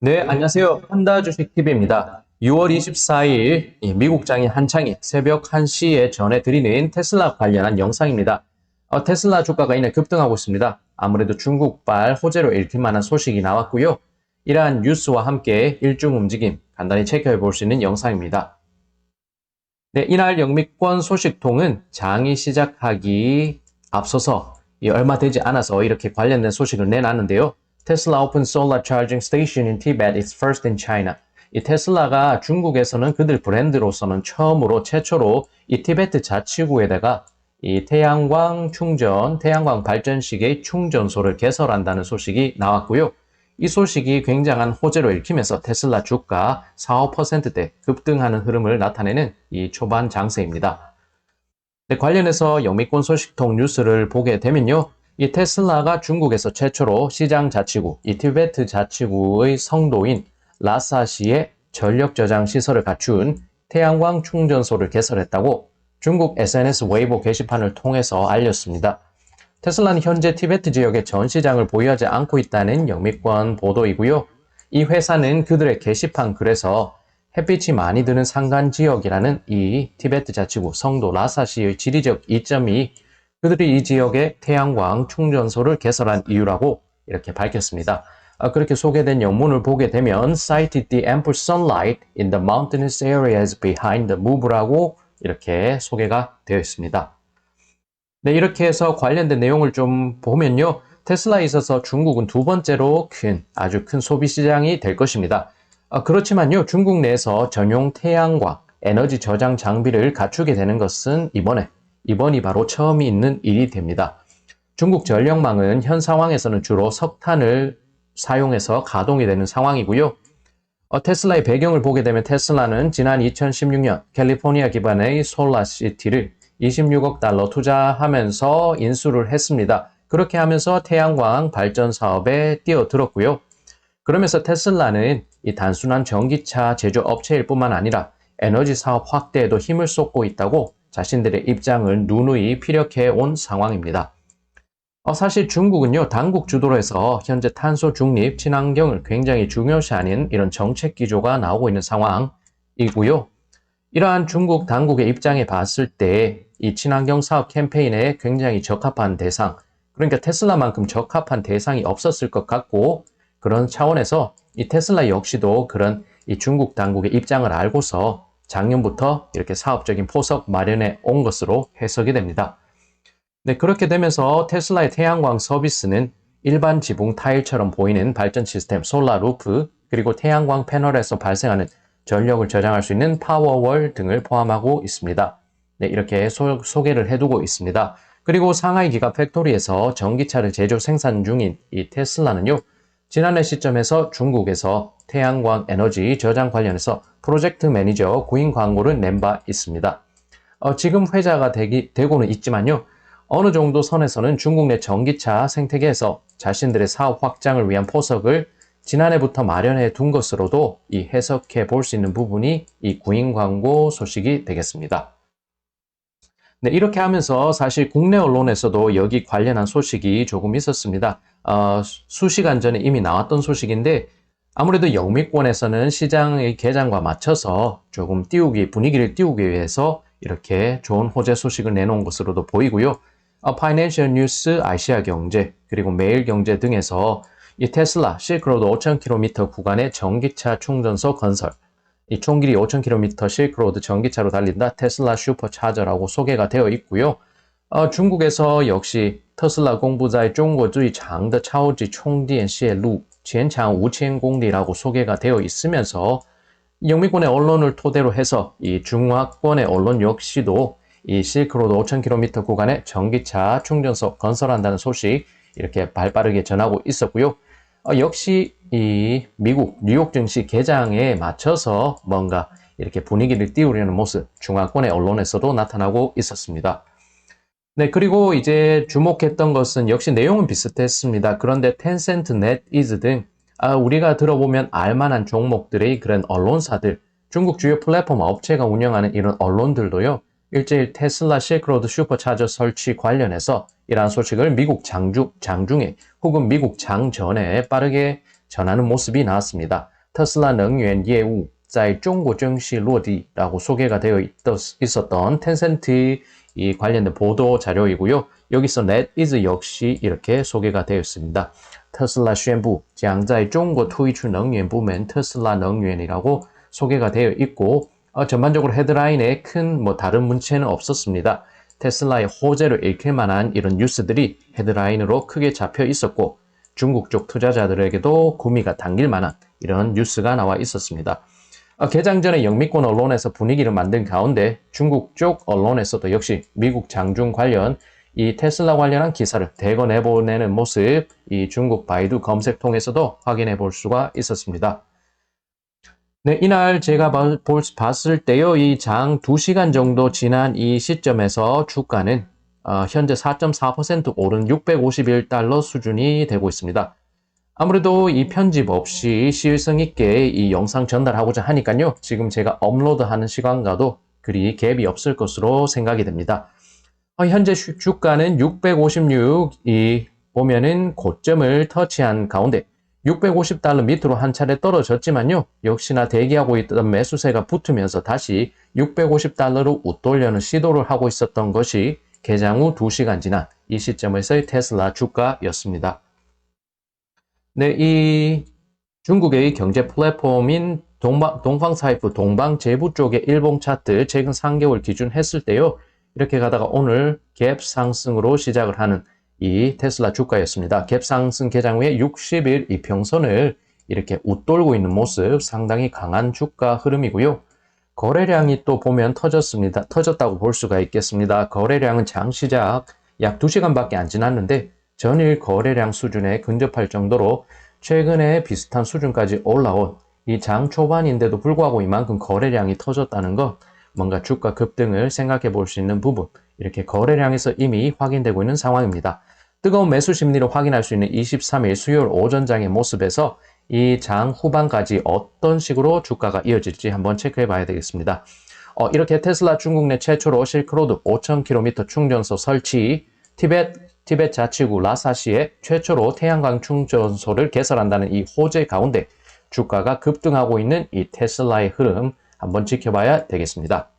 네, 안녕하세요. 한다 주식TV입니다. 6월 24일 미국 장이 한창이 새벽 1시에 전해드리는 테슬라 관련한 영상입니다. 어, 테슬라 주가가 이내 급등하고 있습니다. 아무래도 중국발 호재로 읽힐 만한 소식이 나왔고요. 이러한 뉴스와 함께 일중 움직임 간단히 체크해 볼 수 있는 영상입니다. 네, 이날 영미권 소식통은 장이 시작하기 앞서서 이 얼마 되지 않아서 이렇게 관련된 소식을 내놨는데요. Tesla opens solar charging station in Tibet is first in China. 이 테슬라가 중국에서는 그들 브랜드로서는 처음으로 최초로 이 티베트 자치구에다가 이 태양광 충전, 태양광 발전식의 충전소를 개설한다는 소식이 나왔고요. 이 소식이 굉장한 호재로 읽히면서 테슬라 주가 4, 5%대 급등하는 흐름을 나타내는 이 초반 장세입니다. 네, 관련해서 영미권 소식통 뉴스를 보게 되면요. 이 테슬라가 중국에서 최초로 시장 자치구, 이 티베트 자치구의 성도인 라사시에 전력 저장 시설을 갖춘 태양광 충전소를 개설했다고 중국 SNS 웨이보 게시판을 통해서 알렸습니다. 테슬라는 현재 티베트 지역의 전 시장을 보유하지 않고 있다는 영미권 보도이고요. 이 회사는 그들의 게시판 글에서 햇빛이 많이 드는 산간 지역이라는 이 티베트 자치구 성도 라사시의 지리적 이점이 그들이 이 지역에 태양광 충전소를 개설한 이유라고 이렇게 밝혔습니다. 아, 그렇게 소개된 영문을 보게 되면 cited the ample sunlight in the mountainous areas behind the move라고 이렇게 소개가 되어 있습니다. 네, 이렇게 해서 관련된 내용을 좀 보면요. 테슬라에 있어서 중국은 두 번째로 큰, 아주 큰 소비 시장이 될 것입니다. 아, 그렇지만요, 중국 내에서 전용 태양광, 에너지 저장 장비를 갖추게 되는 것은 이번에, 이번이 바로 처음이 있는 일이 됩니다. 중국 전력망은 현 상황에서는 주로 석탄을 사용해서 가동이 되는 상황이고요. 어, 테슬라의 배경을 보게 되면 테슬라는 지난 2016년 캘리포니아 기반의 솔라시티를 26억 달러 투자하면서 인수를 했습니다. 그렇게 하면서 태양광 발전 사업에 뛰어들었고요. 그러면서 테슬라는 이 단순한 전기차 제조 업체일 뿐만 아니라 에너지 사업 확대에도 힘을 쏟고 있다고 자신들의 입장을 누누이 피력해 온 상황입니다. 어, 사실 중국은요, 당국 주도로 해서 현재 탄소 중립, 친환경을 굉장히 중요시하는 이런 정책 기조가 나오고 있는 상황이고요. 이러한 중국 당국의 입장에 봤을 때 이 친환경 사업 캠페인에 굉장히 적합한 대상, 그러니까 테슬라만큼 적합한 대상이 없었을 것 같고 그런 차원에서 이 테슬라 역시도 그런 이 중국 당국의 입장을 알고서 작년부터 이렇게 사업적인 포석 마련해 온 것으로 해석이 됩니다. 네, 그렇게 되면서 테슬라의 태양광 서비스는 일반 지붕 타일처럼 보이는 발전 시스템 솔라 루프 그리고 태양광 패널에서 발생하는 전력을 저장할 수 있는 파워월 등을 포함하고 있습니다. 네, 이렇게 소, 소개를 해두고 있습니다. 그리고 상하이 기가 팩토리에서 전기차를 제조 생산 중인 이 테슬라는요, 지난해 시점에서 중국에서 태양광 에너지 저장 관련해서 프로젝트 매니저 구인 광고를 낸 바 있습니다. 어, 지금 회자가 되기, 되고는 있지만요, 어느 정도 선에서는 중국 내 전기차 생태계에서 자신들의 사업 확장을 위한 포석을 지난해부터 마련해 둔 것으로도 이 해석해 볼 수 있는 부분이 이 구인 광고 소식이 되겠습니다. 네, 이렇게 하면서 사실 국내 언론에서도 여기 관련한 소식이 조금 있었습니다. 어, 수시간 전에 이미 나왔던 소식인데 아무래도 영미권에서는 시장의 개장과 맞춰서 조금 띄우기, 분위기를 띄우기 위해서 이렇게 좋은 호재 소식을 내놓은 것으로도 보이고요. 어, 파이낸셜 뉴스, 아시아 경제, 그리고 매일 경제 등에서 이 테슬라 실크로드 5,000km 구간의 전기차 충전소 건설, 이 총길이 5,000km 실크로드 전기차로 달린다 테슬라 슈퍼차저라고 소개가 되어 있고요. 어, 중국에서 역시 테슬라 공부자의 중국의 장더 차오지 총電线路 全长 5,000公里라고 소개가 되어 있으면서 영미권의 언론을 토대로 해서 이 중화권의 언론 역시도 이 실크로드 5,000km 구간에 전기차 충전소 건설한다는 소식 이렇게 발빠르게 전하고 있었고요. 어, 역시 이 미국 뉴욕 증시 개장에 맞춰서 뭔가 이렇게 분위기를 띄우려는 모습 중화권의 언론에서도 나타나고 있었습니다. 네, 그리고 이제 주목했던 것은 역시 내용은 비슷했습니다. 그런데 텐센트, 넷이즈 등 아, 우리가 들어보면 알만한 종목들의 그런 언론사들, 중국 주요 플랫폼 업체가 운영하는 이런 언론들도요, 일제일 테슬라 실크로드 슈퍼차저 설치 관련해서 이러한 소식을 미국 장중, 장중에 혹은 미국 장전에 빠르게 전하는 모습이 나왔습니다. 테슬라能源 业务 在中国正式落地라고 소개가 되어 있- 있었던 텐센트 이 관련된 보도 자료이고요. 여기서 NetEase 역시 이렇게 소개가 되어 있습니다. 테슬라 宣布将在中国推出能源部门 테슬라 能源이라고 소개가 되어 있고 어, 전반적으로 헤드라인에 큰 뭐 다른 문체는 없었습니다. 테슬라의 호재를 읽힐 만한 이런 뉴스들이 헤드라인으로 크게 잡혀 있었고 중국 쪽 투자자들에게도 구미가 당길 만한 이런 뉴스가 나와 있었습니다. 어, 개장 전에 영미권 언론에서 분위기를 만든 가운데 중국 쪽 언론에서도 역시 미국 장중 관련 이 테슬라 관련한 기사를 대거 내보내는 모습 이 중국 바이두 검색통에서도 확인해 볼 수가 있었습니다. 네, 이날 제가 봤을 때요, 이 장 2시간 정도 지난 이 시점에서 주가는 어, 현재 4.4% 오른 651달러 수준이 되고 있습니다. 아무래도 이 편집 없이 시일성 있게 이 영상 전달하고자 하니까요, 지금 제가 업로드하는 시간과도 그리 갭이 없을 것으로 생각이 됩니다. 어, 현재 주- 주가는 656, 이 보면은 고점을 터치한 가운데 650달러 밑으로 한 차례 떨어졌지만요. 역시나 대기하고 있던 매수세가 붙으면서 다시 650달러로 웃돌려는 시도를 하고 있었던 것이 개장 후 2시간 지난 이 시점에서의 테슬라 주가였습니다. 네, 이 중국의 경제 플랫폼인 동방, 동방사이프 동방제부 쪽의 일봉 차트 최근 3개월 기준 했을 때요. 이렇게 가다가 오늘 갭 상승으로 시작을 하는 이 테슬라 주가였습니다. 갭 상승 개장 후에 60일 이평선을 이렇게 웃돌고 있는 모습 상당히 강한 주가 흐름이고요. 거래량이 또 보면 터졌습니다. 터졌다고 볼 수가 있겠습니다. 거래량은 장 시작 약 2시간밖에 안 지났는데 전일 거래량 수준에 근접할 정도로 최근에 비슷한 수준까지 올라온 이 장 초반인데도 불구하고 이만큼 거래량이 터졌다는 것 뭔가 주가 급등을 생각해 볼 수 있는 부분 이렇게 거래량에서 이미 확인되고 있는 상황입니다. 뜨거운 매수 심리를 확인할 수 있는 23일 수요일 오전장의 모습에서 이 장 후반까지 어떤 식으로 주가가 이어질지 한번 체크해 봐야 되겠습니다. 어, 이렇게 테슬라 중국 내 최초로 실크로드 5,000km 충전소 설치, 티벳, 티벳 자치구 라사시에 최초로 태양광 충전소를 개설한다는 이 호재 가운데 주가가 급등하고 있는 이 테슬라의 흐름 한번 지켜봐야 되겠습니다.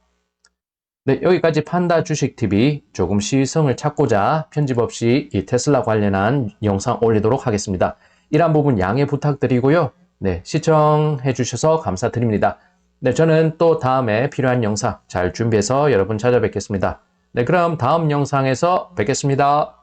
네, 여기까지 판다 주식TV 조금 시성을 찾고자 편집 없이 이 테슬라 관련한 영상 올리도록 하겠습니다. 이런 부분 양해 부탁드리고요. 네, 시청해 주셔서 감사드립니다. 네, 저는 또 다음에 필요한 영상 잘 준비해서 여러분 찾아뵙겠습니다. 네, 그럼 다음 영상에서 뵙겠습니다.